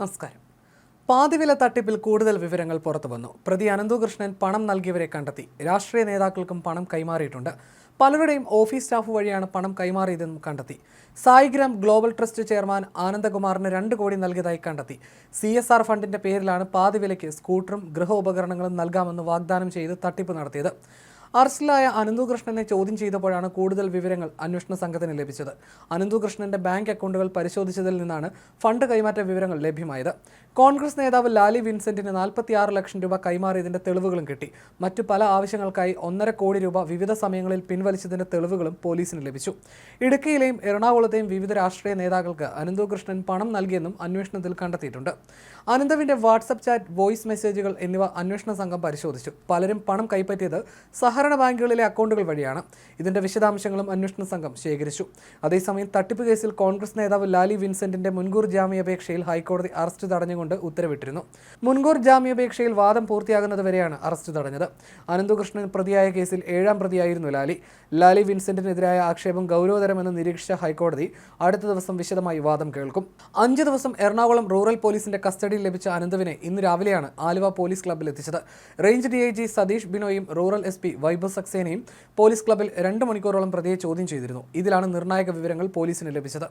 നമസ്കാരം. പാതിവില തട്ടിപ്പിൽ കൂടുതൽ വിവരങ്ങൾ പുറത്തു വന്നു. പ്രതി അനന്തകൃഷ്ണൻ പണം നൽകിയവരെ കണ്ടെത്തി. രാഷ്ട്രീയ നേതാക്കൾക്കും പണം കൈമാറിയിട്ടുണ്ട്. പലരുടെയും ഓഫീസ് സ്റ്റാഫ് വഴിയാണ് പണം കൈമാറിയതെന്നും കണ്ടെത്തി. സായിഗ്രാം ഗ്ലോബൽ ട്രസ്റ്റ് ചെയർമാൻ ആനന്ദകുമാറിന് രണ്ട് കോടി നൽകിയതായി കണ്ടെത്തി. സി എസ് ആർ ഫണ്ടിന്റെ പേരിലാണ് പാതിവിലയ്ക്ക് സ്കൂട്ടറും ഗൃഹോപകരണങ്ങളും നൽകാമെന്ന് വാഗ്ദാനം ചെയ്ത് തട്ടിപ്പ് നടത്തിയത്. അറസ്റ്റിലായ അനന്തുകൃഷ്ണനെ ചോദ്യം ചെയ്തപ്പോഴാണ് കൂടുതൽ വിവരങ്ങൾ അന്വേഷണ സംഘത്തിന് ലഭിച്ചത്. അനന്തുകൃഷ്ണന്റെ ബാങ്ക് അക്കൗണ്ടുകൾ പരിശോധിച്ചതിൽ നിന്നാണ് ഫണ്ട് കൈമാറ്റ വിവരങ്ങൾ ലഭ്യമായത്. കോൺഗ്രസ് നേതാവ് ലാലി വിൻസെന്റിന് നാൽപ്പത്തിയാറ് ലക്ഷം രൂപ കൈമാറിയതിന്റെ തെളിവുകളും കിട്ടി. മറ്റു പല ആവശ്യങ്ങൾക്കായി ഒന്നര കോടി രൂപ വിവിധ സമയങ്ങളിൽ പിൻവലിച്ചതിന്റെ തെളിവുകളും പോലീസിന് ലഭിച്ചു. ഇടുക്കിയിലെയും എറണാകുളത്തെയും വിവിധ രാഷ്ട്രീയ നേതാക്കൾക്ക് അനന്തുകൃഷ്ണൻ പണം നൽകിയെന്നും അന്വേഷണത്തിൽ കണ്ടെത്തിയിട്ടുണ്ട്. അനന്തവിന്റെ വാട്സപ്പ് ചാറ്റ് വോയിസ് മെസ്സേജുകൾ എന്നിവ അന്വേഷണ സംഘം പരിശോധിച്ചു. പലരും പണം കൈപ്പറ്റിയത് സഹകരണ ബാങ്കുകളിലെ അക്കൗണ്ടുകൾ വഴിയാണ് ഇതിന്റെ വിശദാംശങ്ങളും അന്വേഷണ സംഘം ശേഖരിച്ചു. അതേസമയം തട്ടിപ്പ് കേസിൽ കോൺഗ്രസ് നേതാവ് ലാലി വിൻസെന്റിന്റെ മുൻകൂർ ജാമ്യാപേക്ഷയിൽ ഹൈക്കോടതി അറസ്റ്റ് തടഞ്ഞുകൊണ്ട് ഉത്തരവിട്ടിരുന്നു. മുൻകൂർ ജാമ്യാപേക്ഷയിൽ വാദം പൂർത്തിയാകുന്നതുവരെയാണ് അറസ്റ്റ് തടഞ്ഞത്. അനന്തകൃഷ്ണൻ പ്രതിയായ കേസിൽ ഏഴാം പ്രതിയായിരുന്നു ലാലി. ലാലി വിൻസെന്റിനെതിരായ ആക്ഷേപം ഗൗരവതരമെന്ന് നിരീക്ഷിച്ച ഹൈക്കോടതി അടുത്ത ദിവസം വിശദമായി വാദം കേൾക്കും. അഞ്ച് ദിവസം എറണാകുളം റൂറൽ പോലീസിന്റെ കസ്റ്റഡിയിൽ ലഭിച്ച അനന്തുവിനെ ഇന്ന് രാവിലെയാണ് ആലുവ പോലീസ് ക്ലബ്ബിൽ എത്തിച്ചത്. റേഞ്ച് ഡി സതീഷ് ബിനോയും റൂറൽ എസ് പി വൈഭവ് സക്സേനയും പോലീസ് ക്ലബ്ബിൽ രണ്ട് മണിക്കൂറോളം പ്രതിയെ ചോദ്യം ചെയ്തിരുന്നു. ഇതിലാണ് നിർണായക വിവരങ്ങൾ പോലീസിന് ലഭിച്ചത്.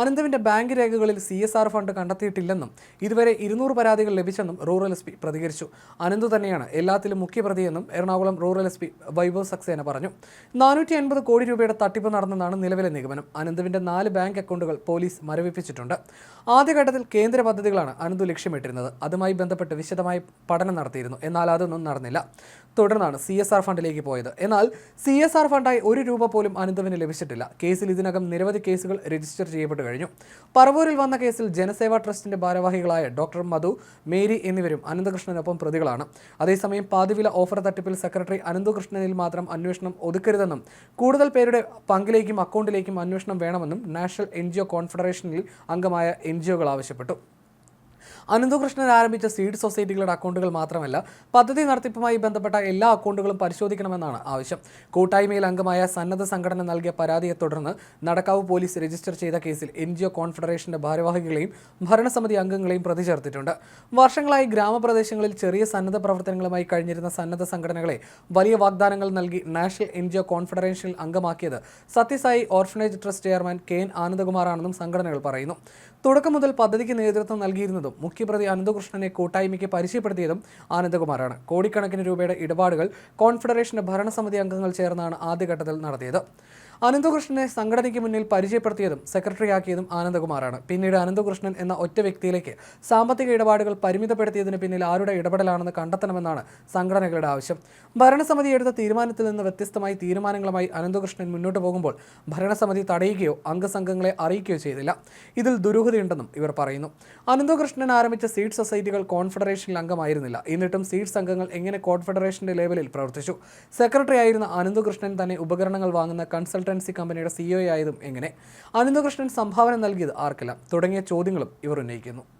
അനന്തവിന്റെ ബാങ്ക് രേഖകളിൽ സി എസ് ആർ ഫണ്ട് കണ്ടെത്തിയിട്ടില്ലെന്നും ഇതുവരെ ഇരുന്നൂറ് പരാതികൾ ലഭിച്ചെന്നും റൂറൽ എസ് പി പ്രതികരിച്ചു. അനന്തു തന്നെയാണ് എല്ലാത്തിലും മുഖ്യപ്രതിയെന്നും Ernakulam rural S P Vaibhav Saxena പറഞ്ഞു. നാനൂറ്റി അൻപത് കോടി രൂപയുടെ തട്ടിപ്പ് നടന്നെന്നാണ് നിലവിലെ നിഗമനം. അനന്തവിന്റെ നാല് ബാങ്ക് അക്കൗണ്ടുകൾ പോലീസ് മരവിപ്പിച്ചിട്ടുണ്ട്. ആദ്യഘട്ടത്തിൽ കേന്ദ്ര പദ്ധതികളാണ് അനന്തു ലക്ഷ്യമിട്ടിരുന്നത്. അതുമായി ബന്ധപ്പെട്ട് വിശദമായി പഠനം നടത്തിയിരുന്നു. എന്നാൽ അതൊന്നും നടന്നില്ല. തുടർന്നാണ് സി എസ് ആർ പോയത്. എന്നാൽ സി എസ് ആർ ഫണ്ടായി ഒരു രൂപ പോലും അനന്തവിന് ലഭിച്ചിട്ടില്ല. കേസിൽ ഇതിനകം നിരവധി കേസുകൾ രജിസ്റ്റർ ചെയ്യപ്പെട്ടു കഴിഞ്ഞു. പറവൂരിൽ വന്ന കേസിൽ ജനസേവാ ട്രസ്റ്റിന്റെ ഭാരവാഹികളായ ഡോക്ടർ മധു മേരി എന്നിവരും അനന്തകൃഷ്ണനൊപ്പം പ്രതികളാണ്. അതേസമയം പാതിവില ഓഫർ തട്ടിപ്പിൽ സെക്രട്ടറി അനന്തകൃഷ്ണനിൽ മാത്രം അന്വേഷണം ഒതുക്കരുതെന്നും കൂടുതൽ പേരുടെ പങ്കിലേക്കും അക്കൗണ്ടിലേക്കും അന്വേഷണം വേണമെന്നും നാഷണൽ എൻ കോൺഫെഡറേഷനിൽ അംഗമായ എൻ ആവശ്യപ്പെട്ടു. അനന്തകൃഷ്ണൻ ആരംഭിച്ച സീഡ് സൊസൈറ്റികളുടെ അക്കൗണ്ടുകൾ മാത്രമല്ല പദ്ധതി നടത്തിപ്പുമായി ബന്ധപ്പെട്ട എല്ലാ അക്കൗണ്ടുകളും പരിശോധിക്കണമെന്നാണ് ആവശ്യം. കൂട്ടായ്മയിൽ അംഗമായ സന്നദ്ധ സംഘടന നൽകിയ പരാതിയെ തുടർന്ന് നടക്കാവ് പോലീസ് രജിസ്റ്റർ ചെയ്ത കേസിൽ എൻ ജി ഒ കോൺഫെഡറേഷന്റെ ഭാരവാഹികളെയും ഭരണസമിതി അംഗങ്ങളെയും പ്രതി ചേർത്തിട്ടുണ്ട്. വർഷങ്ങളായി ഗ്രാമപ്രദേശങ്ങളിൽ ചെറിയ സന്നദ്ധ പ്രവർത്തനങ്ങളുമായി കഴിഞ്ഞിരുന്ന സന്നദ്ധ സംഘടനകളെ വലിയ വാഗ്ദാനങ്ങൾ നൽകി നാഷണൽ എൻ ജി ഒ കോൺഫെഡറേഷനിൽ അംഗമാക്കിയത് Sathyasai orphanage trust chairman K N ആനന്ദകുമാറാണെന്നും സംഘടനകൾ പറയുന്നു. തുടക്കം മുതൽ പദ്ധതിക്ക് നേതൃത്വം നൽകിയിരുന്നതും മുഖ്യപ്രതി അനന്തകൃഷ്ണനെ കൂട്ടായ്മയ്ക്ക് പരിചയപ്പെടുത്തിയതും ആനന്ദകുമാറാണ്. കോടിക്കണക്കിന് രൂപയുടെ ഇടപാടുകൾ കോൺഫെഡറേഷന്റെ ഭരണസമിതി അംഗങ്ങൾ ചേർന്നാണ് ആദ്യഘട്ടത്തിൽ നടത്തിയത്. അനന്തകൃഷ്ണനെ സംഘടനയ്ക്ക് മുന്നിൽ പരിചയപ്പെടുത്തിയതും സെക്രട്ടറിയാക്കിയതും ആനന്ദകുമാറാണ്. പിന്നീട് അനന്തകൃഷ്ണൻ എന്ന ഒറ്റ വ്യക്തിയിലേക്ക് സാമ്പത്തിക ഇടപാടുകൾ പരിമിതപ്പെടുത്തിയതിന് പിന്നിൽ ആരുടെ ഇടപെടലാണെന്ന് കണ്ടെത്തണമെന്നാണ് സംഘടനകളുടെ ആവശ്യം. ഭരണസമിതി എടുത്ത തീരുമാനത്തിൽ നിന്ന് വ്യത്യസ്തമായി തീരുമാനങ്ങളുമായി അനന്തകൃഷ്ണൻ മുന്നോട്ട് പോകുമ്പോൾ ഭരണസമിതി തടയുകയോ അംഗസംഘങ്ങളെ അറിയിക്കുകയോ ചെയ്തില്ല. ഇതിൽ ദുരൂഹതയുണ്ടെന്നും ഇവർ പറയുന്നു. അനന്തകൃഷ്ണൻ ആരംഭിച്ച സീഡ് സൊസൈറ്റികൾ കോൺഫെഡറേഷനിൽ അംഗമായിരുന്നില്ല. എന്നിട്ടും സീഡ് സംഘങ്ങൾ എങ്ങനെ കോൺഫെഡറേഷന്റെ ലെവലിൽ പ്രവർത്തിച്ചു? സെക്രട്ടറി ആയിരുന്ന അനന്തകൃഷ്ണൻ തന്നെ ഉപകരണങ്ങൾ വാങ്ങുന്ന കൺസൾട്ടൻസി കമ്പനിയുടെ സിഇഒ ആയതും എങ്ങനെ? അനന്തകൃഷ്ണൻ സംഭാവന നൽകിയത് ആർക്കെല്ലാം? തുടങ്ങിയ ചോദ്യങ്ങളും ഇവർ ഉന്നയിക്കുന്നു.